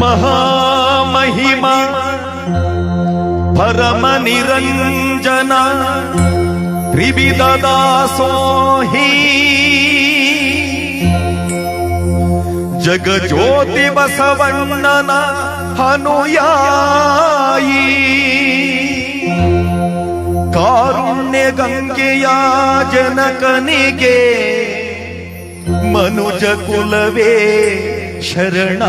महामहिमा परम निरञ्जन रिविददासोहि जगज्योतिवसवर्णन अनुयायी कारुण्यगङ्गया गङ्गया मनुजकुलवे ಶರಣಾಗಿದೆ.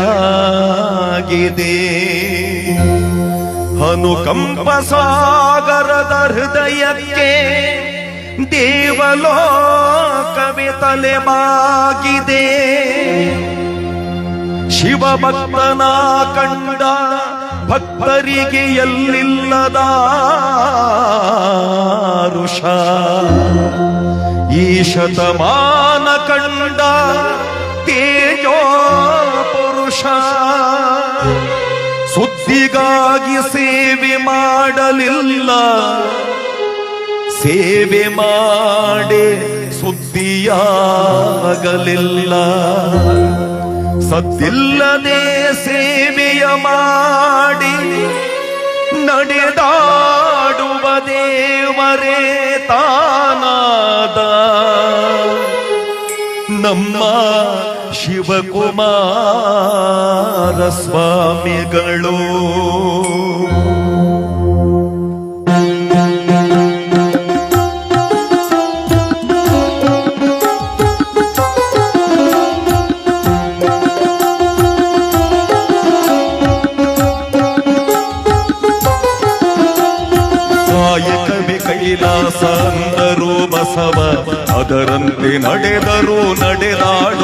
ಅನುಕಂಪ ಸಾಗರದ ಹೃದಯಕ್ಕೆ ದೇವಲೋಕವೇ ತಲೆಬಾಗಿದೆ. ಶಿವಭಕ್ತನ ಕಂಡ ಭಕ್ತರಿಗೆ ಎಲ್ಲಿಲ್ಲದ ಋಷ ಈ ಶತಮಾನ ಕಂಡ ತೇಜೋ ಪುರುಷ. ಸುದ್ದಿಗಾಗಿ ಸೇವೆ ಮಾಡಲಿಲ್ಲ. ಸೇವೆ ಮಾಡಿ ಸುದ್ದಿಯಾಗಲಿಲ್ಲ. ಸದ್ದಿಲ್ಲದೆ ಸೇವೆಯ ಮಾಡಿ ನಡೆದಾಡುವ ದೇವರೇ ತಾನಾದ. ನಮ್ಮ ಶಿವಕುಮಾರ ಸ್ವಾಮಿಗಳು. ಕೈಲಾಸ ನಡೆದರು ನಡೆದಾಡು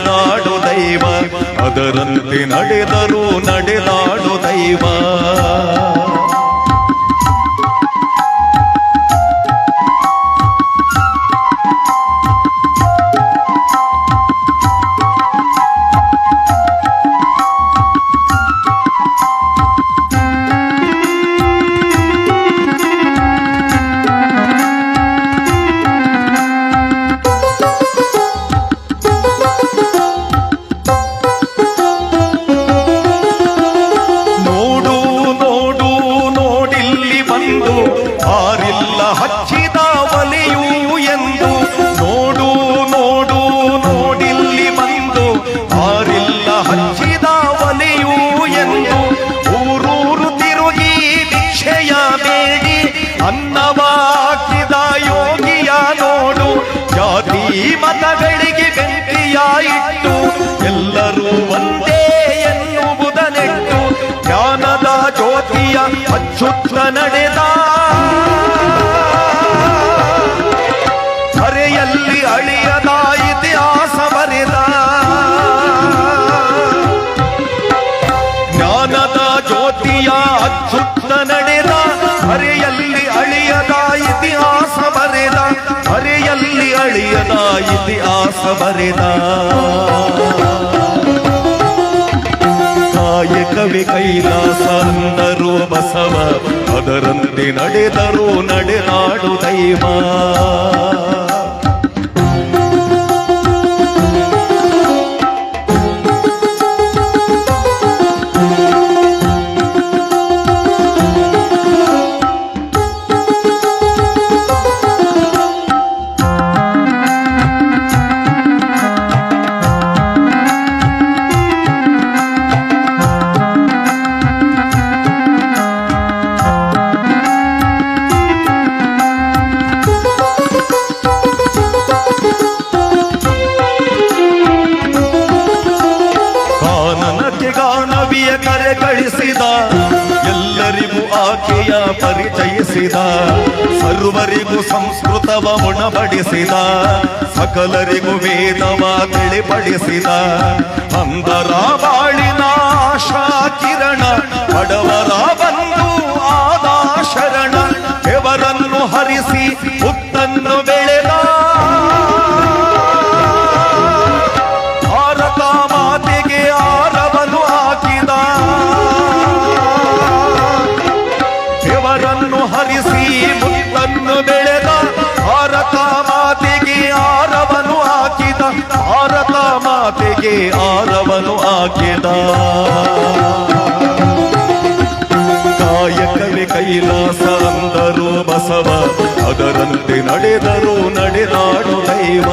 ನಡೆದಾಡು ದೈವ. ಅದರಂತೆ ನಡೆದರು ನಡೆದಾಡು ದೈವ. ಇತಿಹಾಸ ಬರೆದ ಕಾಯಕವೇ ಕೈಲಾಸ ಅಂದರು ಬಸವ ಅದರಂತೆ ನಡೆದರು ನಡೆದಾಡು ದೈವ ಕಳಿಸಿದ. ಎಲ್ಲರಿಗೂ ಆಕೆಯ ಪರಿಚಯಿಸಿದ. ಸರ್ವರಿಗೂ ಸಂಸ್ಕೃತವ ಉಣಬಡಿಸಿದ ಸಕಲರಿಗೂ ವೇದವ ತಿಳಿಪಡಿಸಿದ. ಅಂದರ ಮಾತಿಗೆ ಆರವನು ಆಕೆದ ಕಾಯಕವೇ ಕೈಲಾಸ ಅಂದರು ಬಸವ ಅದರಂತೆ ನಡೆದರು ನಡೆದಾಡು ದೈವ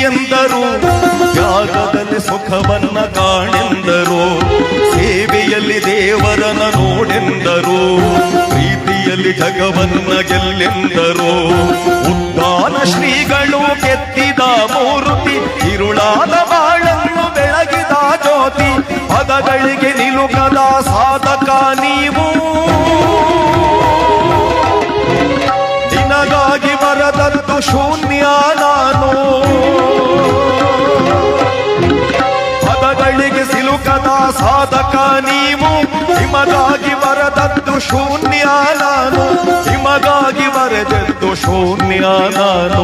ಎಂದರು. ಜಾಗದಲ್ಲಿ ಸುಖವನ್ನ ಕಾಣೆಂದರು. ಸೇವೆಯಲ್ಲಿ ದೇವರನ ನೋಡೆಂದರು. ಪ್ರೀತಿಯಲ್ಲಿ ಜಗವನ್ನ ಗೆಲ್ಲೆಂದರು. ಉದ್ದಾನ ಶ್ರೀಗಳು ಕೆತ್ತಿದ ಮೂರುತಿ, ಇರುಳಾದ ಬಾಳನ್ನು ಬೆಳಗಿದ ಜ್ಯೋತಿ. ಪದಗಳಿಗೆ ನಿಲುಕದ ಸಾಧಕ ನೀವು. ನಿನಗಾಗಿ ಬರದಂತು ಶೂನ್ಯ ನಿಮಗಾಗಿ ಬರದದ್ದು ಶೂನ್ಯ ನಾನು ನಿಮಗಾಗಿ ಬರೆದದ್ದು ಶೂನ್ಯ ನಾನು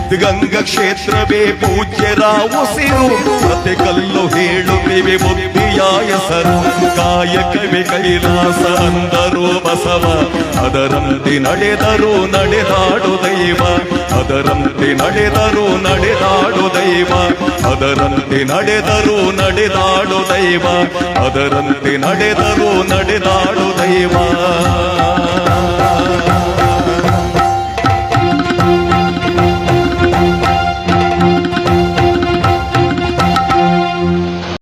ಸಿದ್ಧಗಂಗ ಕ್ಷೇತ್ರವೇ ಪೂಜ್ಯರ ಉಸಿರು. ಪ್ರತಿ ಕಲ್ಲು ಹೇಳುತ್ತಿವೆ ಹೆಸರು. ಕಾಯಕವೇ ಕೈಲಾಸ ಅಂದರು ಬಸವ. ಅದರಂತೆ ನಡೆದರು ನಡೆದಾಡು ದೈವ. ಅದರಂತೆ ನಡೆದರು ನಡೆದಾಡು ದೈವ. ಅದರಂತೆ ನಡೆದರು ನಡೆದಾಡು ದೈವ. ಅದರಂತೆ ನಡೆದರು ನಡೆದಾಡು ದೈವ.